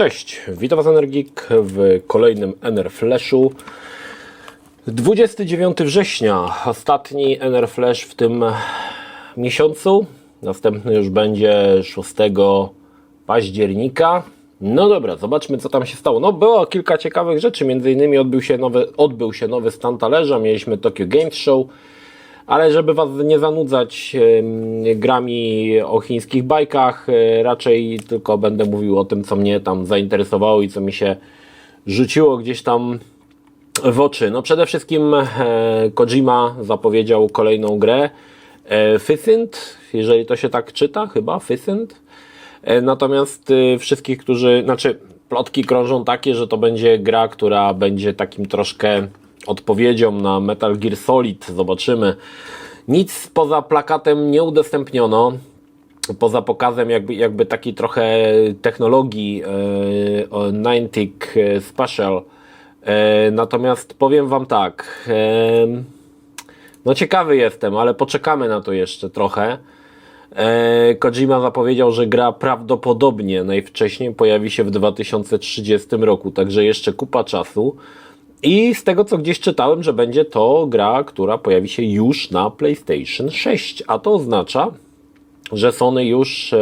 Cześć, witam Was Energik w kolejnym Ener Flashu. 29 września, ostatni Ener Flash w tym miesiącu. Następny już będzie 6 października. No dobra, zobaczmy co tam się stało. No było kilka ciekawych rzeczy, między innymi odbył się nowy, odbył się nowy stan talerza, mieliśmy Tokyo Games Show. Ale żeby Was nie zanudzać grami o chińskich bajkach, e, raczej tylko będę mówił o tym, co mnie tam zainteresowało i co mi się rzuciło gdzieś tam w oczy. No przede wszystkim e, Kojima zapowiedział kolejną grę e, Fysynt, jeżeli to się tak czyta, chyba Fysynt. Natomiast wszystkich, którzy, znaczy plotki krążą takie, że to będzie gra, która będzie takim troszkę odpowiedzią na Metal Gear Solid. Zobaczymy. Nic poza plakatem nie udostępniono. Poza pokazem jakby, jakby takiej trochę technologii o Niantic e, Special. E, natomiast powiem Wam tak. E, no ciekawy jestem, ale poczekamy na to jeszcze trochę. Kojima zapowiedział, że gra prawdopodobnie najwcześniej pojawi się w 2030 roku, także jeszcze kupa czasu. I z tego co gdzieś czytałem, że będzie to gra, która pojawi się już na PlayStation 6, a to oznacza, że Sony już e,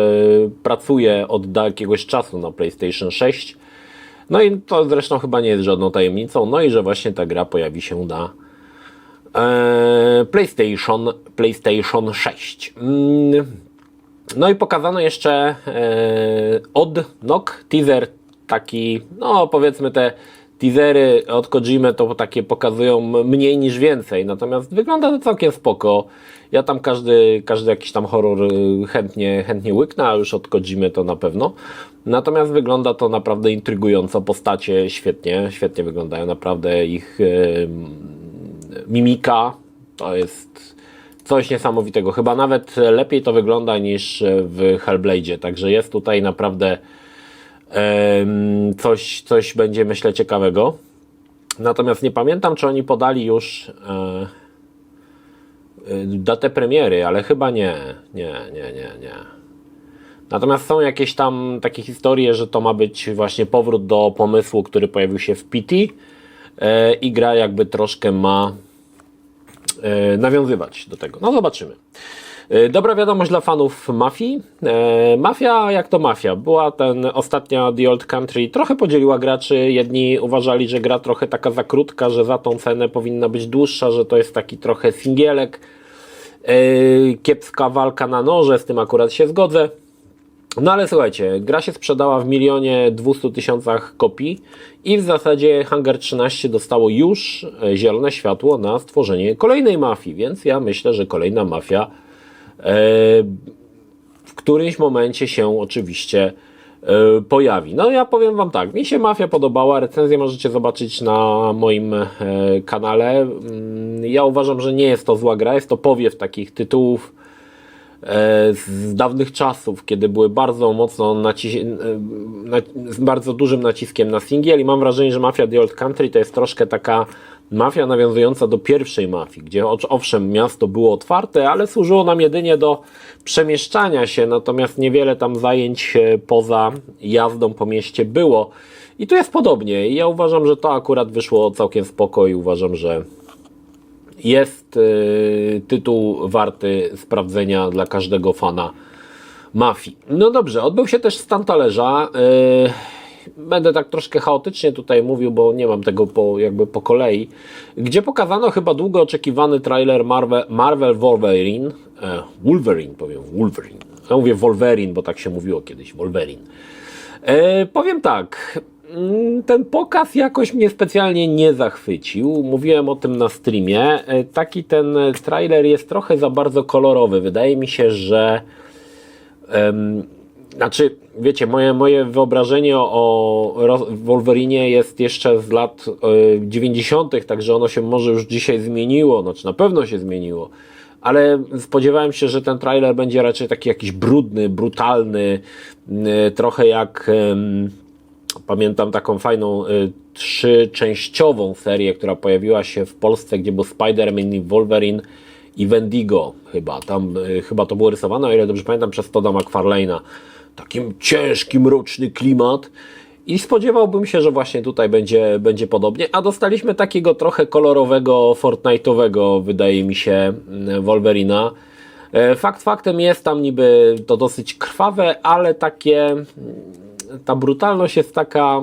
pracuje od jakiegoś czasu na PlayStation 6. No i to zresztą chyba nie jest żadną tajemnicą, no i że właśnie ta gra pojawi się na e, PlayStation, PlayStation 6. Mm, No i pokazano jeszcze e, od NOK teaser taki, no powiedzmy te teasery od Kojimy to takie pokazują mniej niż więcej, natomiast wygląda to całkiem spoko. Ja tam każdy, każdy jakiś tam horror y, chętnie, chętnie łyknę, a już od Kojimy to na pewno. Natomiast wygląda to naprawdę intrygująco, postacie świetnie, świetnie wyglądają, naprawdę ich y, mimika to jest coś niesamowitego. Chyba nawet lepiej to wygląda niż w Hellblade'zie, także jest tutaj naprawdę coś, coś będzie myślę ciekawego. Natomiast nie pamiętam, czy oni podali już e, e, datę premiery, ale chyba nie. Nie, nie, nie, nie. Natomiast są jakieś tam takie historie, że to ma być właśnie powrót do pomysłu, który pojawił się w PT e, i gra jakby troszkę ma nawiązywać do tego. No zobaczymy. E, Dobra wiadomość dla fanów Mafii. E, Mafia, jak to Mafia? Była ten ostatnia The Old Country, trochę podzieliła graczy. Jedni uważali, że gra trochę taka za krótka, że za tą cenę powinna być dłuższa, że to jest taki trochę singielek. E, Kiepska walka na noże, z tym akurat się zgodzę. No ale słuchajcie, gra się sprzedała w milionie 200 tysiącach kopii i w zasadzie Hangar 13 dostało już zielone światło na stworzenie kolejnej mafii, więc ja myślę, że kolejna mafia w którymś momencie się oczywiście e, pojawi. No ja powiem Wam tak, mi się Mafia podobała, recenzję możecie zobaczyć na moim e, kanale. Mm, Ja uważam, że nie jest to zła gra, jest to powiew takich tytułów e, z dawnych czasów, kiedy były bardzo mocno naci- e, na- z bardzo dużym naciskiem na singiel i mam wrażenie, że Mafia The Old Country to jest troszkę taka mafia nawiązująca do pierwszej mafii, gdzie owszem miasto było otwarte, ale służyło nam jedynie do przemieszczania się, natomiast niewiele tam zajęć e, poza jazdą po mieście było. I tu jest podobnie. Ja uważam, że to akurat wyszło całkiem spoko i uważam, że jest y, tytuł warty sprawdzenia dla każdego fana mafii. No dobrze, odbył się też stan talerza. Y, będę tak troszkę chaotycznie tutaj mówił, bo nie mam tego po, jakby po kolei. Gdzie pokazano chyba długo oczekiwany trailer Marvel, Marvel Wolverine. E, Wolverine powiem, Wolverine. Ja mówię Wolverine, bo tak się mówiło kiedyś, Wolverine. E, powiem tak. mm, Ten pokaz jakoś mnie specjalnie nie zachwycił. Mówiłem o tym na streamie. E, Taki ten trailer jest trochę za bardzo kolorowy. Wydaje mi się, że. Znaczy, wiecie, moje, moje wyobrażenie o, Wolverinie jest jeszcze z lat e, 90., także ono się może już dzisiaj zmieniło, znaczy na pewno się zmieniło, ale spodziewałem się, że ten trailer będzie raczej taki jakiś brudny, brutalny, e, trochę jak. em, Pamiętam taką fajną y, trzyczęściową serię, która pojawiła się w Polsce, gdzie był Spider-Man i Wolverine i Wendigo chyba. Tam y, chyba to było rysowane, o ile dobrze pamiętam, przez Toda McFarlane'a. Takim ciężki, mroczny klimat. I spodziewałbym się, że właśnie tutaj będzie, będzie podobnie, a dostaliśmy takiego trochę kolorowego, Fortnite'owego, wydaje mi się, mm, Wolverina. E, Fakt faktem jest tam niby to dosyć krwawe, ale takie, mm, ta brutalność jest taka,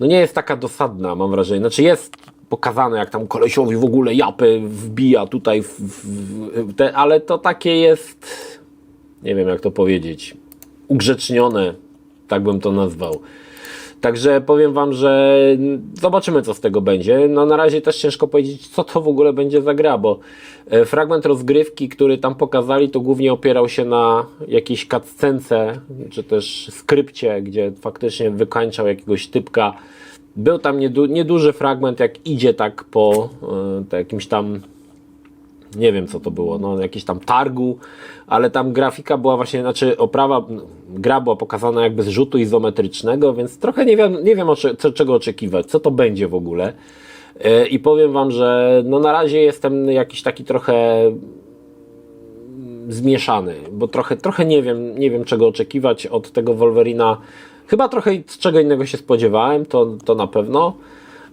no nie jest taka dosadna, mam wrażenie. Znaczy jest pokazane, jak tam kolesiowi w ogóle japy wbija tutaj, w, w, w te, ale to takie jest, nie wiem jak to powiedzieć, ugrzecznione, tak bym to nazwał. Także powiem Wam, że zobaczymy, co z tego będzie. No na razie też ciężko powiedzieć, co to w ogóle będzie za gra, bo e, fragment rozgrywki, który tam pokazali, to głównie opierał się na jakiejś cutscence, czy też skrypcie, gdzie faktycznie wykańczał jakiegoś typka. Był tam niedu, nieduży fragment, jak idzie tak po e, to jakimś tam nie wiem co to było, no jakiś tam targu, ale tam grafika była właśnie, znaczy oprawa, gra była pokazana jakby z rzutu izometrycznego, więc trochę nie wiem, nie wiem o co, czego oczekiwać, co to będzie w ogóle. E, I powiem Wam, że no na razie jestem jakiś taki trochę zmieszany, bo trochę, trochę nie wiem, nie wiem czego oczekiwać od tego Wolverina. Chyba trochę czego innego się spodziewałem, to, to na pewno.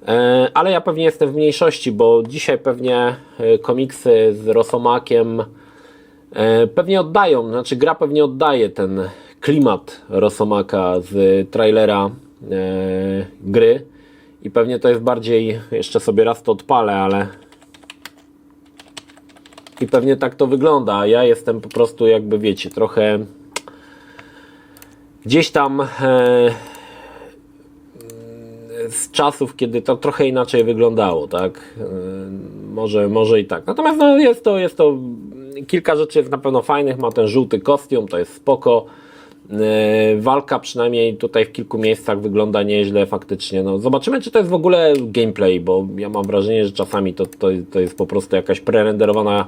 E, Ale ja pewnie jestem w mniejszości, bo dzisiaj pewnie e, komiksy z Rosomakiem e, pewnie oddają, znaczy gra pewnie oddaje ten klimat Rosomaka z trailera gry. I pewnie to jest bardziej, jeszcze sobie raz to odpalę, ale i pewnie tak to wygląda, ja jestem po prostu jakby wiecie, trochę gdzieś tam z czasów, kiedy to trochę inaczej wyglądało, tak? Yy, Może, może i tak. Natomiast no, jest, to, jest to kilka rzeczy jest na pewno fajnych. Ma ten żółty kostium, to jest spoko. Yy, Walka przynajmniej tutaj w kilku miejscach wygląda nieźle faktycznie. No, zobaczymy, czy to jest w ogóle gameplay, bo ja mam wrażenie, że czasami to, to, to jest po prostu jakaś prerenderowana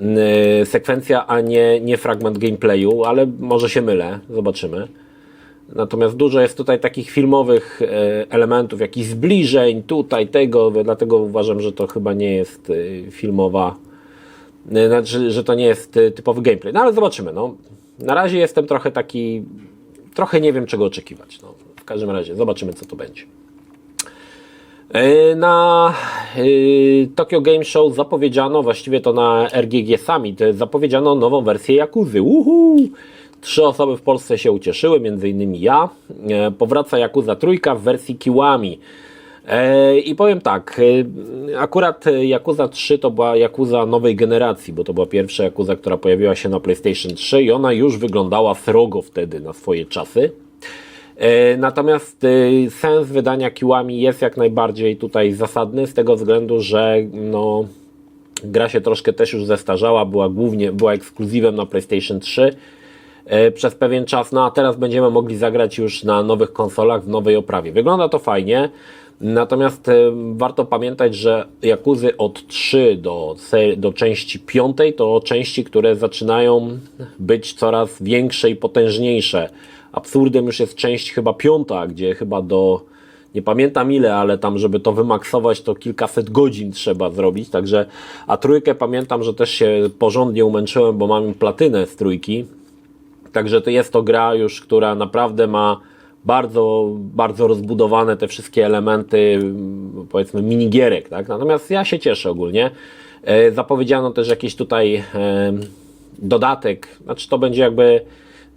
yy, sekwencja, a nie, nie fragment gameplayu, ale może się mylę. Zobaczymy. Natomiast dużo jest tutaj takich filmowych e, elementów, jakichś zbliżeń, tutaj tego, dlatego uważam, że to chyba nie jest e, filmowa, znaczy, że to nie jest typowy gameplay. No ale zobaczymy. No. Na razie jestem trochę taki, trochę nie wiem czego oczekiwać. No. W każdym razie zobaczymy co to będzie. Na Tokyo Game Show zapowiedziano, właściwie to na RGG Summit, zapowiedziano nową wersję Jakuzy. Uhu! Trzy osoby w Polsce się ucieszyły, innymi ja. E, Powraca Yakuza trójka w wersji Kiwami. E, I powiem tak, e, akurat Yakuza 3 to była Yakuza nowej generacji, bo to była pierwsza Yakuza, która pojawiła się na PlayStation 3 i ona już wyglądała srogo wtedy na swoje czasy. Natomiast sens wydania Kiwami jest jak najbardziej tutaj zasadny z tego względu, że no, gra się troszkę też już zestarzała, była głównie była ekskluzywem na PlayStation 3 e, przez pewien czas, no a teraz będziemy mogli zagrać już na nowych konsolach w nowej oprawie. Wygląda to fajnie, natomiast e, warto pamiętać, że Jakuzy od 3 do, do części 5 to części, które zaczynają być coraz większe i potężniejsze. Absurdem już jest część chyba piąta, gdzie chyba do nie pamiętam ile, ale tam, żeby to wymaksować, to kilkaset godzin trzeba zrobić. Także, a trójkę pamiętam, że też się porządnie umęczyłem, bo mam platynę z trójki. Także to jest to gra już, która naprawdę ma bardzo, bardzo rozbudowane te wszystkie elementy, powiedzmy, minigierek, tak? Natomiast ja się cieszę ogólnie. E, Zapowiedziano też jakiś tutaj e, dodatek, znaczy to będzie jakby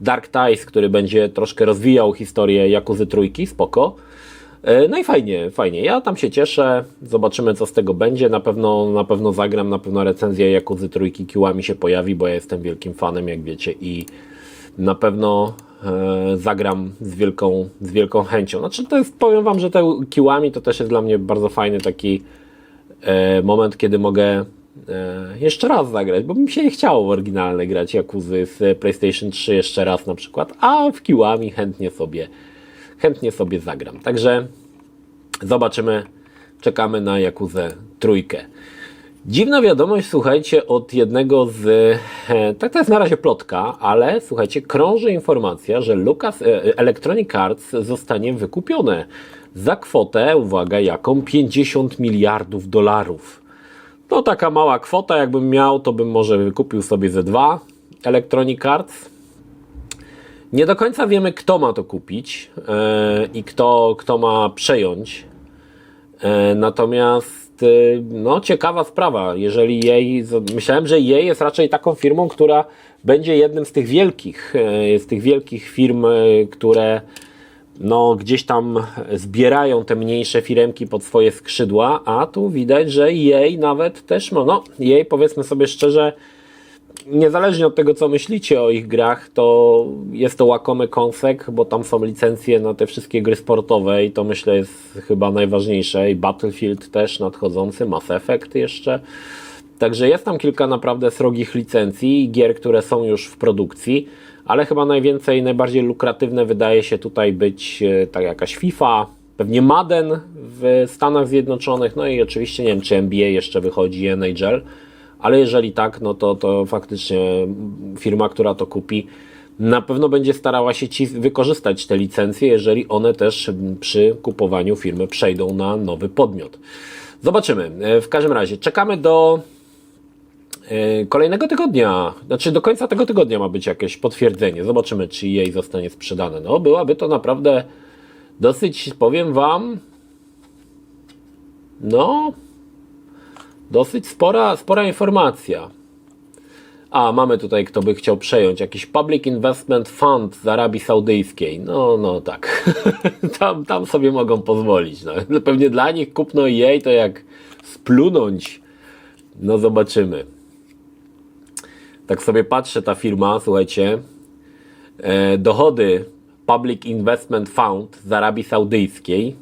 Dark Ties, który będzie troszkę rozwijał historię Jakuzy Trójki, spoko. E, No i fajnie, fajnie. Ja tam się cieszę. Zobaczymy, co z tego będzie. Na pewno, na pewno zagram, na pewno recenzja Jakuzy Trójki Kiłami się pojawi, bo ja jestem wielkim fanem, jak wiecie, i na pewno e, zagram z wielką, z wielką chęcią. Znaczy, to jest, powiem Wam, że te Kiłami to też jest dla mnie bardzo fajny taki e, moment, kiedy mogę e, jeszcze raz zagrać, bo mi się nie chciało w oryginalne grać Jakuzy z PlayStation 3 jeszcze raz na przykład, a w Kiłami chętnie sobie, chętnie sobie zagram. Także zobaczymy, czekamy na Jakuzę trójkę. Dziwna wiadomość, słuchajcie, od jednego z. Tak to jest na razie plotka, ale słuchajcie, krąży informacja, że Lucas e, Electronic Arts zostanie wykupione za kwotę, uwaga, jaką 50 miliardów dolarów. To taka mała kwota, jakbym miał, to bym może wykupił sobie ze dwa Electronic Arts. Nie do końca wiemy, kto ma to kupić e, i kto, kto ma przejąć. E, natomiast, e, no, ciekawa sprawa. Jeżeli jej, myślałem, że jej jest raczej taką firmą, która będzie jednym z tych wielkich, e, z tych wielkich firm, e, które no, gdzieś tam zbierają te mniejsze firemki pod swoje skrzydła, a tu widać, że jej nawet też, ma- no, jej powiedzmy sobie szczerze, niezależnie od tego, co myślicie o ich grach, to jest to łakomy kąsek, bo tam są licencje na te wszystkie gry sportowe i to myślę jest chyba najważniejsze. I Battlefield też nadchodzący, Mass Effect jeszcze. Także jest tam kilka naprawdę srogich licencji i gier, które są już w produkcji, ale chyba najwięcej, najbardziej lukratywne wydaje się tutaj być e, tak jakaś FIFA, pewnie Madden w Stanach Zjednoczonych, no i oczywiście nie wiem, czy NBA jeszcze wychodzi, NHL, ale jeżeli tak, no to, to faktycznie firma, która to kupi, na pewno będzie starała się ci wykorzystać te licencje, jeżeli one też przy kupowaniu firmy przejdą na nowy podmiot. Zobaczymy. E, W każdym razie czekamy do e, kolejnego tygodnia. Znaczy do końca tego tygodnia ma być jakieś potwierdzenie. Zobaczymy, czy jej zostanie sprzedane. No, byłaby to naprawdę dosyć, powiem Wam, no, Dosyć spora, spora informacja. A, mamy tutaj, kto by chciał przejąć. Jakiś Public Investment Fund z Arabii Saudyjskiej. No, no tak. tam, tam sobie mogą pozwolić. No. Pewnie dla nich kupno jej to jak splunąć. No, zobaczymy. Tak sobie patrzę, ta firma, słuchajcie. E, dochody Public Investment Fund z Arabii Saudyjskiej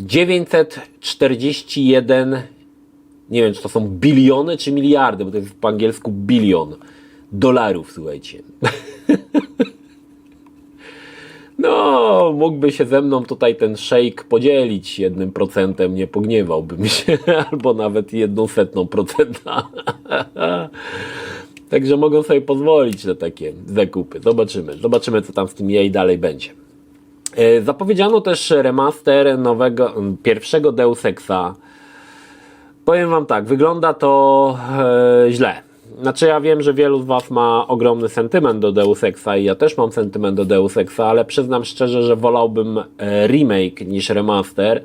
941, nie wiem czy to są biliony czy miliardy, bo to jest po angielsku bilion dolarów, słuchajcie. No, mógłby się ze mną tutaj ten szejk podzielić jednym procentem, nie pogniewałbym się, albo nawet jedną setną procenta. Także mogą sobie pozwolić na takie zakupy. Zobaczymy. Zobaczymy, co tam z tym jej dalej będzie. E, Zapowiedziano też remaster nowego, pierwszego Deus Exa. Powiem Wam tak, wygląda to e, źle. Znaczy ja wiem, że wielu z Was ma ogromny sentyment do Deus Exa i ja też mam sentyment do Deus Exa, ale przyznam szczerze, że wolałbym e, remake niż remaster,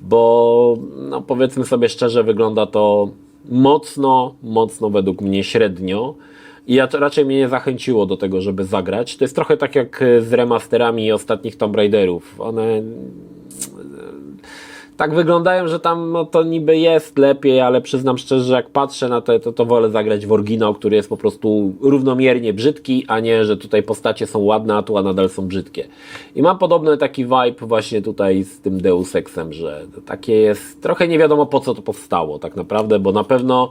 bo no powiedzmy sobie szczerze, wygląda to mocno, mocno według mnie średnio. I ja to raczej mnie nie zachęciło do tego, żeby zagrać. To jest trochę tak jak e, z remasterami ostatnich Tomb Raiderów. One tak wyglądają, że tam no, to niby jest lepiej, ale przyznam szczerze, że jak patrzę na to, to, to wolę zagrać w oryginał, który jest po prostu równomiernie brzydki, a nie, że tutaj postacie są ładne, a tu a nadal są brzydkie. I mam podobny taki vibe właśnie tutaj z tym Deus Exem, że takie jest, trochę nie wiadomo po co to powstało tak naprawdę, bo na pewno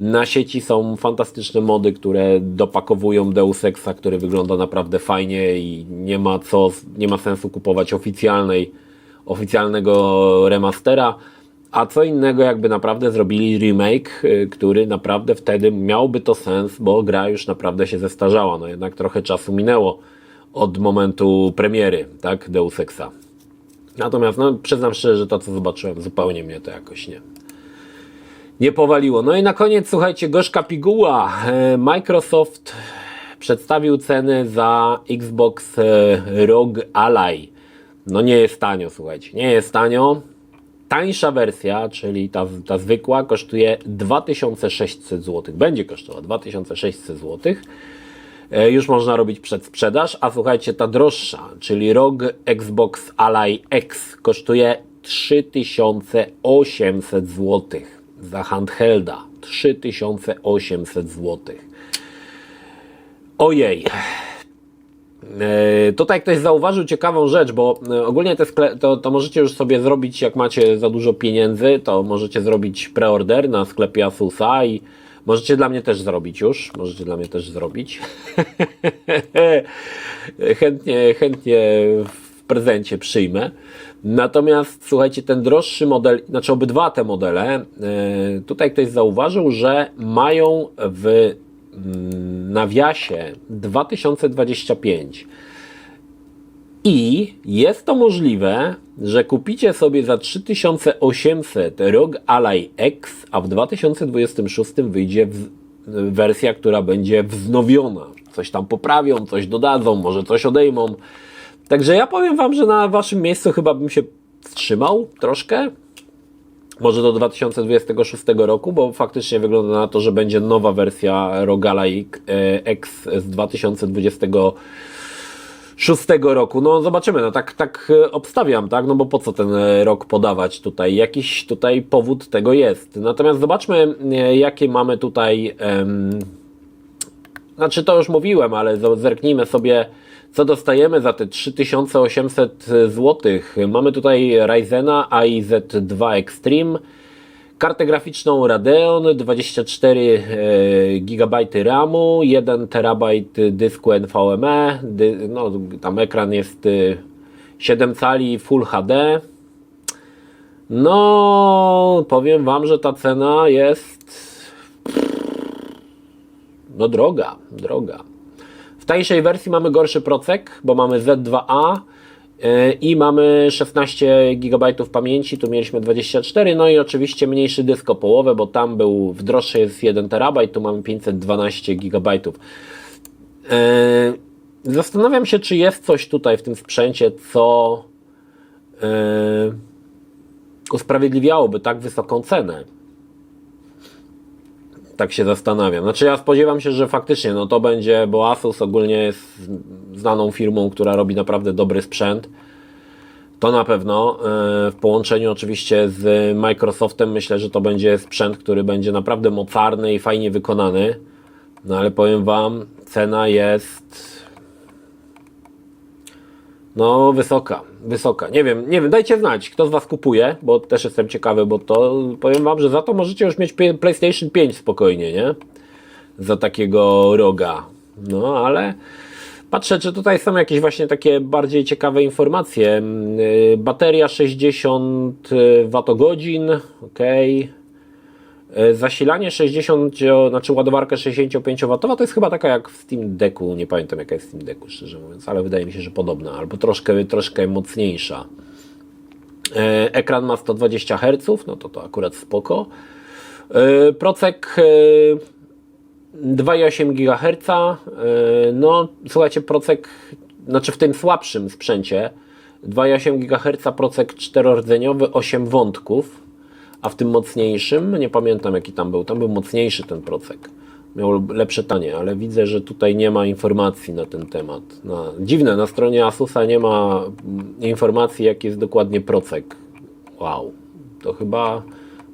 na sieci są fantastyczne mody, które dopakowują Deus Exa, który wygląda naprawdę fajnie i nie ma co, nie ma sensu kupować oficjalnej, oficjalnego remastera. A co innego, jakby naprawdę zrobili remake, y, który naprawdę wtedy miałby to sens, bo gra już naprawdę się zestarzała. No jednak trochę czasu minęło od momentu premiery, tak, Deus Exa. Natomiast, no, przyznam szczerze, że to co zobaczyłem, zupełnie mnie to jakoś nie, nie powaliło. No i na koniec, słuchajcie, gorzka piguła. E, Microsoft przedstawił ceny za Xbox e, Rogue Ally. No nie jest tanio, słuchajcie, nie jest tanio. Tańsza wersja, czyli ta, ta zwykła, kosztuje 2600 zł. Będzie kosztowała 2600 zł. E, Już można robić przedsprzedaż, a słuchajcie, ta droższa, czyli ROG Xbox Ally X kosztuje 3800 zł za handhelda. 3800 zł. Ojej. E, Tutaj ktoś zauważył ciekawą rzecz, bo e, ogólnie te skle- to, to możecie już sobie zrobić, jak macie za dużo pieniędzy, to możecie zrobić preorder na sklepie Asusa i możecie dla mnie też zrobić już. Możecie dla mnie też zrobić. chętnie, chętnie w prezencie przyjmę. Natomiast słuchajcie, ten droższy model, znaczy obydwa te modele, e, tutaj ktoś zauważył, że mają w mm, nawiasie 2025. I jest to możliwe, że kupicie sobie za 3800 ROG Ally X, a w 2026 wyjdzie w wersja, która będzie wznowiona. Coś tam poprawią, coś dodadzą, może coś odejmą. Także ja powiem Wam, że na Waszym miejscu chyba bym się wstrzymał troszkę. Może do 2026 roku, bo faktycznie wygląda na to, że będzie nowa wersja Rogala X z 2026 roku. No zobaczymy, no tak, tak e, obstawiam, tak? No bo po co ten e, rok podawać tutaj? Jakiś tutaj powód tego jest. Natomiast zobaczmy, e, jakie mamy tutaj. em, znaczy to już mówiłem, ale zerknijmy sobie, co dostajemy za te 3800 zł. Mamy tutaj Ryzena AIZ2 Extreme, kartę graficzną Radeon, 24 e, GB RAMu, 1 TB dysku NVMe, no, tam ekran jest e, 7 cali Full HD. No, powiem Wam, że ta cena jest no droga, droga. W tańszej wersji mamy gorszy procek, bo mamy Z2A yy, i mamy 16 GB pamięci, tu mieliśmy 24, no i oczywiście mniejszy dysk o połowę, bo tam był w droższej jest 1 TB, tu mamy 512 GB. Yy, Zastanawiam się, czy jest coś tutaj w tym sprzęcie, co yy, usprawiedliwiałoby tak wysoką cenę tak się zastanawiam. Znaczy ja spodziewam się, że faktycznie no to będzie, bo Asus ogólnie jest znaną firmą, która robi naprawdę dobry sprzęt. To na pewno. e, W połączeniu oczywiście z Microsoftem myślę, że to będzie sprzęt, który będzie naprawdę mocarny i fajnie wykonany. No ale powiem Wam, cena jest no, wysoka, wysoka. Nie wiem, nie wiem, dajcie znać, kto z Was kupuje, bo też jestem ciekawy, bo to powiem Wam, że za to możecie już mieć PlayStation 5 spokojnie, nie? Za takiego roga. No, ale patrzę, czy tutaj są jakieś właśnie takie bardziej ciekawe informacje. Mm, y, Bateria 60 Wh, ok. E, Zasilanie 60, znaczy ładowarka 65W to jest chyba taka jak w Steam Decku, nie pamiętam jaka jest Steam Decku szczerze mówiąc, ale wydaje mi się, że podobna, albo troszkę, troszkę mocniejsza. E, Ekran ma 120 Hz, no to to akurat spoko. E, Procek e, 2,8 GHz. No, słuchajcie, procek, znaczy w tym słabszym sprzęcie 2,8 GHz, procek czterordzeniowy, 8 wątków, a w tym mocniejszym, nie pamiętam jaki tam był, tam był mocniejszy ten procek. Miał lepsze tanie, ale widzę, że tutaj nie ma informacji na ten temat. Na, dziwne, na stronie Asusa nie ma mm, informacji, jaki jest dokładnie procek. Wow, to chyba,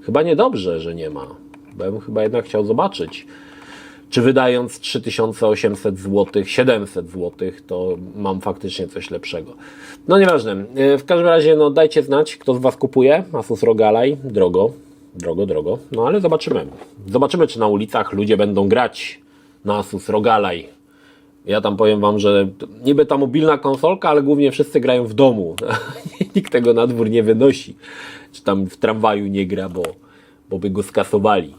chyba niedobrze, że nie ma. Bo ja bym chyba jednak chciał zobaczyć, czy wydając 3800 zł, 700 zł, to mam faktycznie coś lepszego. No nieważne. E, W każdym razie, no dajcie znać, kto z Was kupuje Asus ROG Ally. Drogo, drogo, drogo. No ale zobaczymy. Zobaczymy, czy na ulicach ludzie będą grać na Asus ROG Ally. Ja tam powiem Wam, że niby ta mobilna konsolka, ale głównie wszyscy grają w domu. Nikt tego na dwór nie wynosi. Czy tam w tramwaju nie gra, bo, bo by go skasowali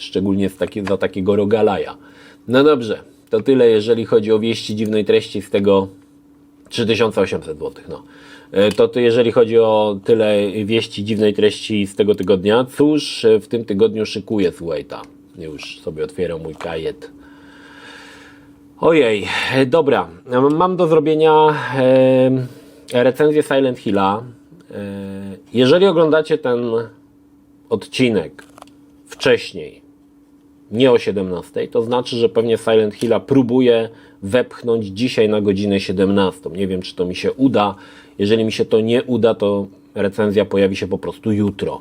szczególnie z taki, za takiego rogalaja. No dobrze, to tyle, jeżeli chodzi o wieści dziwnej treści z tego 3800 zł. No. E, To, to jeżeli chodzi o tyle wieści dziwnej treści z tego tygodnia, cóż e, w tym tygodniu szykuję, słuchajta. Już sobie otwieram mój kajet. Ojej, e, dobra. Mam do zrobienia e, recenzję Silent Hilla. E, jeżeli oglądacie ten odcinek wcześniej, nie o 17, to znaczy, że pewnie Silent Hilla próbuje wepchnąć dzisiaj na godzinę 17. Nie wiem, czy to mi się uda. Jeżeli mi się to nie uda, to recenzja pojawi się po prostu jutro.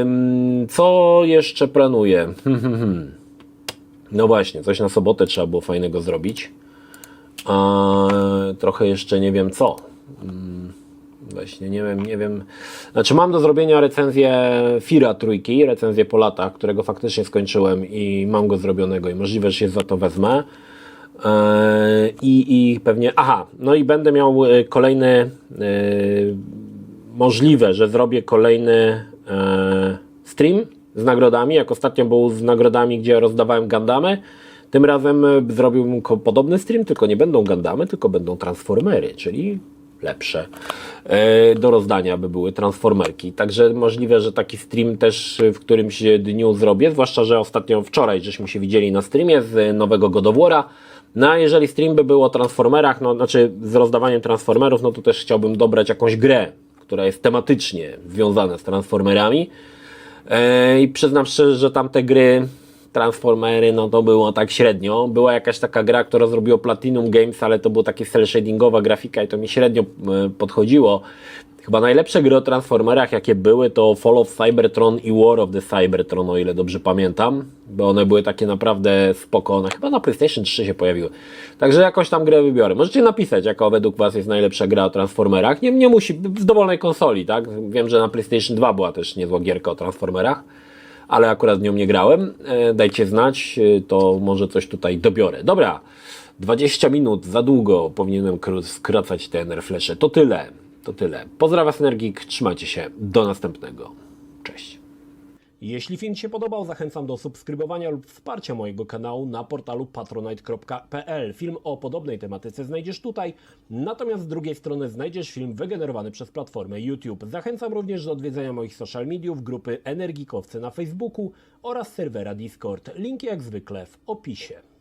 Ym, Co jeszcze planuję? No właśnie, coś na sobotę trzeba było fajnego zrobić. A trochę jeszcze nie wiem co. Właśnie nie wiem, nie wiem. Znaczy mam do zrobienia recenzję Fira trójki, recenzję po latach, którego faktycznie skończyłem i mam go zrobionego i możliwe, że się za to wezmę. Eee, I, I pewnie, aha, no i będę miał e, kolejny, e, możliwe, że zrobię kolejny e, stream z nagrodami, jak ostatnio był z nagrodami, gdzie rozdawałem Gandamy. Tym razem e, zrobiłbym podobny stream, tylko nie będą Gandamy, tylko będą Transformery, czyli lepsze e, do rozdania by były transformerki. Także możliwe, że taki stream też w którymś dniu zrobię, zwłaszcza, że ostatnio wczoraj żeśmy się widzieli na streamie z nowego God of War'a. No a jeżeli stream by był o transformerach, no znaczy z rozdawaniem transformerów, no to też chciałbym dobrać jakąś grę, która jest tematycznie związana z transformerami. E, I przyznam szczerze, że tamte gry, Transformery, no to było tak średnio. Była jakaś taka gra, która zrobiło Platinum Games, ale to była taka cel shadingowa grafika i to mi średnio e, podchodziło. Chyba najlepsze gry o Transformerach, jakie były, to Fall of Cybertron i War of the Cybertron, o ile dobrze pamiętam, bo one były takie naprawdę spoko. One chyba na PlayStation 3 się pojawiły. Także jakąś tam grę wybiorę. Możecie napisać, jaka według Was jest najlepsza gra o Transformerach. Nie, nie musi, w dowolnej konsoli, tak? Wiem, że na PlayStation 2 była też niezła gierka o Transformerach ale akurat nią nie grałem. E, Dajcie znać, e, to może coś tutaj dobiorę. Dobra, 20 minut za długo powinienem kr- skracać te enerflesze. To tyle, to tyle. Pozdrawiam Was, Energik, trzymajcie się, do następnego. Cześć. Jeśli film się podobał, zachęcam do subskrybowania lub wsparcia mojego kanału na portalu patronite.pl. Film o podobnej tematyce znajdziesz tutaj, natomiast z drugiej strony znajdziesz film wygenerowany przez platformę YouTube. Zachęcam również do odwiedzenia moich social mediów, grupy Energikowcy na Facebooku oraz serwera Discord. Linki jak zwykle w opisie.